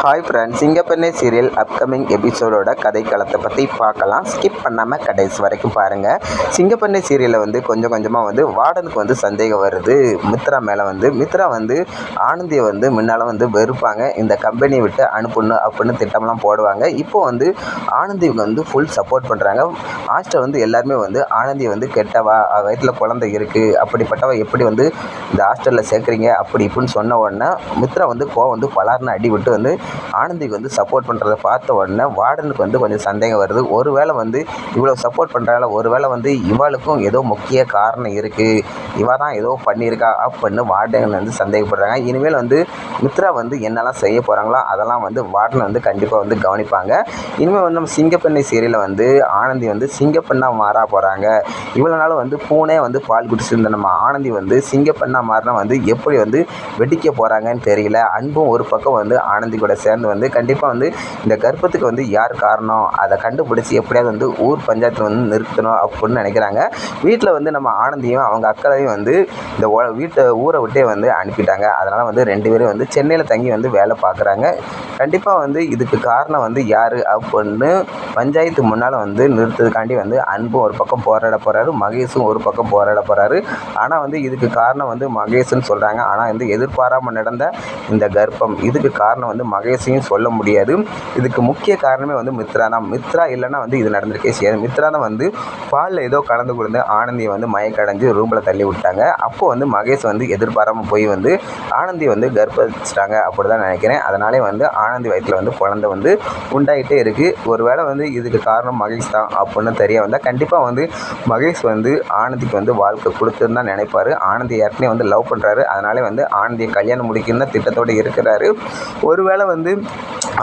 Hi friends சிங்கப்பெண்ணை serial upcoming எபிசோடோட கதை களத்தை பற்றி பார்க்கலாம். ஸ்கிப் பண்ணாமல் கடைசி வரைக்கும் பாருங்கள் சிங்கப்பெண்ணை சீரியலில் வந்து கொஞ்சம் கொஞ்சமாக வந்து வார்டனுக்கு வந்து சந்தேகம் வருது. மித்ரா மேலே வந்து மித்ரா வந்து ஆனந்தியை வந்து முன்னால் வந்து வெறுப்பாங்க. இந்த கம்பெனியை விட்டு அனுப்பணும் அப்படின்னு திட்டம்லாம் போடுவாங்க. இப்போ வந்து ஆனந்திக்கு வந்து ஃபுல் சப்போர்ட் பண்ணுறாங்க ஆஸ்டர் வந்து எல்லாருமே வந்து ஆனந்தியை வந்து கெட்டவா வயிற்றில் குழந்தை இருக்குது அப்படிப்பட்டவ எப்படி வந்து இந்த ஹாஸ்டலில் சேர்க்குறீங்க அப்படி இப்படின்னு சொன்ன உடனே மித்ரா வந்து கோவம் வந்து பலார்னு அடி விட்டு வந்து ஆனந்திக்கு வந்து சப்போர்ட் பண்ணுறத பார்த்த உடனே வார்டனுக்கு வந்து கொஞ்சம் சந்தேகம் வருது. ஒரு வேளை வந்து இவ்வளோ சப்போர்ட் பண்ணுறால ஒரு வேளை வந்து இவளுக்கும் ஏதோ முக்கிய காரணம் இருக்குது இவ தான் ஏதோ பண்ணியிருக்கா அப்படின்னு வார்டன் வந்து சந்தேகப்படுறாங்க. இனிமேல் வந்து மித்ரா வந்து என்னெல்லாம் செய்ய போகிறாங்களோ அதெல்லாம் வந்து வார்டன் வந்து கண்டிப்பாக வந்து கவனிப்பாங்க. இனிமேல் வந்து நம்ம சிங்கப்பெண்ணை சீரியலில் வந்து ஆனந்தி வந்து சிங்கப்பெண்ணாக மாறா போகிறாங்க இவ்வளோ நாள் வந்து பூனே வந்து பால் குடிச்சிருந்த நம்ம ஆனந்தி வந்து சிங்கப்பெண்ணாக மாறினா வந்து எப்படி வந்து வெடிக்க போகிறாங்கன்னு தெரியல. அன்பும் ஒரு பக்கம் வந்து ஆனந்தி கூட சேர்ந்து வந்து கண்டிப்பாக வந்து இந்த கர்ப்பத்துக்கு வந்து யார் காரணம்? அதை கண்டுபிடிச்சி எப்படியாவது வந்து ஊர் பஞ்சாயத்தில் வந்து நிறுத்தணும் அப்படின்னு நினைக்கிறாங்க. வீட்டில் வந்து நம்ம ஆனந்தியும் அவங்க அக்கறையும் வந்து இந்த வீட்டை ஊரை விட்டே வந்து அனுப்பிட்டாங்க. அதனால் வந்து ரெண்டு பேரும் வந்து சென்னையில் தங்கி வந்து வேலை பார்க்குறாங்க. கண்டிப்பாக வந்து இதுக்கு காரணம் வந்து யார்? அப்படின்னு பஞ்சாயத்து முன்னால் வந்து நிறுத்ததுக்காண்டி வந்து அன்பும் ஒரு பக்கம் போராட போகிறாரு மகேஷும் ஒரு பக்கம் போராட போகிறாரு ஆனால் வந்து இதுக்கு காரணம் வந்து மகேஷ்னு சொல்கிறாங்க ஆனால் வந்து எதிர்பாராமல் நடந்த இந்த கர்ப்பம் இதுக்கு காரணம் வந்து மகேஷையும் சொல்ல முடியாது. இதுக்கு முக்கிய காரணமே வந்து மித்ரா தான். மித்ரா இல்லைன்னா வந்து இது நடந்திருக்கே செய்யாது. மித்ரா தான் வந்து பாலில் ஏதோ கலந்து கொடுத்து ஆனந்தியை வந்து மயக்கடைஞ்சு ரூமில் தள்ளி விட்டாங்க. அப்போது வந்து மகேஷ் வந்து எதிர்பாராமல் போய் வந்து ஆனந்தி வந்து கர்ப்பிச்சிட்டாங்க அப்படி தான் நினைக்கிறேன். அதனாலே வந்து ஆனந்தி வயிற்றில் வந்து குழந்தை வந்து உண்டாகிட்டே இருக்குது ஒரு வேளை வந்து இதுக்கு காரணம் மகேஷ் தான் அப்படின்னு தெரிய வந்தால் கண்டிப்பாக வந்து மகேஷ் வந்து ஆனந்திக்கு வந்து வாழ்க்கை கொடுத்துன்னு தான் நினைப்பார். ஆனந்தி ஏற்கனவே வந்து லவ் பண்ணுறாரு அதனாலே வந்து ஆனந்தியை கல்யாணம் முடிக்கணும் திட்டத்தோடு இருக்கிறாரு. ஒருவேளை வந்து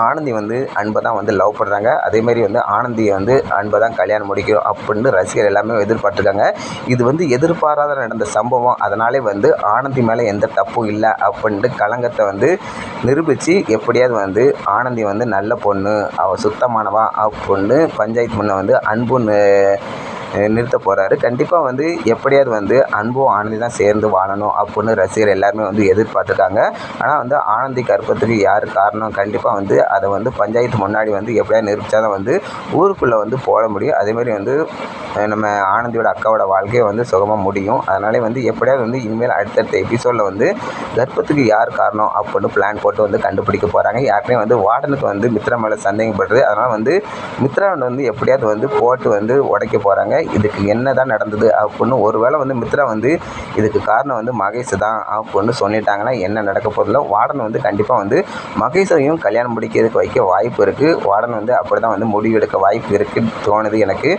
ஆனந்தி வந்து அன்பை தான் வந்து லவ் பண்ணுறாங்க அதேமாரி வந்து ஆனந்தியை வந்து அன்பை தான் கல்யாணம் முடிக்கும் அப்படின்னு ரசிகர் எல்லாமே எதிர்பார்த்துருக்காங்க. இது வந்து எதிர்பாராத நடந்த சம்பவம். அதனாலே வந்து ஆனந்தி மேலே எந்த தப்பும் இல்லை அப்படின்ட்டு களங்கத்தை வந்து நிரூபித்து எப்படியாவது வந்து ஆனந்தி வந்து நல்ல பொண்ணு அவள் சுத்தமானவா அப்படின்னு பஞ்சாயத்து முன்ன வந்து அன்புன்னு நிறுத்த போகிறாரு கண்டிப்பாக வந்து எப்படியாவது வந்து அன்பும் ஆனந்தி தான் சேர்ந்து வாழணும் அப்படின்னு ரசிகர் எல்லாருமே வந்து எதிர்பார்த்துருக்காங்க. ஆனால் வந்து ஆனந்தி கற்பத்துக்கு யார் காரணம்? கண்டிப்பாக வந்து அதை வந்து பஞ்சாயத்து முன்னாடி வந்து எப்படியாவது நிரூபித்தா தான் வந்து ஊருக்குள்ளே வந்து போட முடியும். அதேமாதிரி வந்து நம்ம ஆனந்தியோட அக்காவோட வாழ்க்கையை வந்து சுகமாக முடியும். அதனாலே வந்து எப்படியாவது வந்து இனிமேல் அடுத்தடுத்த எபிசோடில் வந்து கர்ப்பத்துக்கு யார் காரணம் அப்படின்னு பிளான் போட்டு வந்து கண்டுபிடிக்க போகிறாங்க யாருமே வந்து வார்டனுக்கு வந்து மித்ரா மேலே சந்தேகப்படுறது. அதனால் வந்து மித்ரா வந்து எப்படியாவது வந்து போட்டு வந்து உடைக்க போகிறாங்க இதுக்கு என்ன தான் நடந்தது அப்படின்னு ஒரு வேளை வந்து மித்ரா வந்து இதுக்கு காரணம் வந்து மகேஷ் தான் அப்படின்னு சொல்லிட்டாங்கன்னா என்ன நடக்க போதில்ல வார்டன் வந்து கண்டிப்பாக வந்து மகேஷையும் கல்யாணம் முடிக்கிறதுக்கு வைக்க வாய்ப்பு இருக்குது வார்டன் வந்து அப்படி தான் வந்து முடிவு எடுக்க வாய்ப்பு இருக்குதுன்னு தோணுது எனக்கு.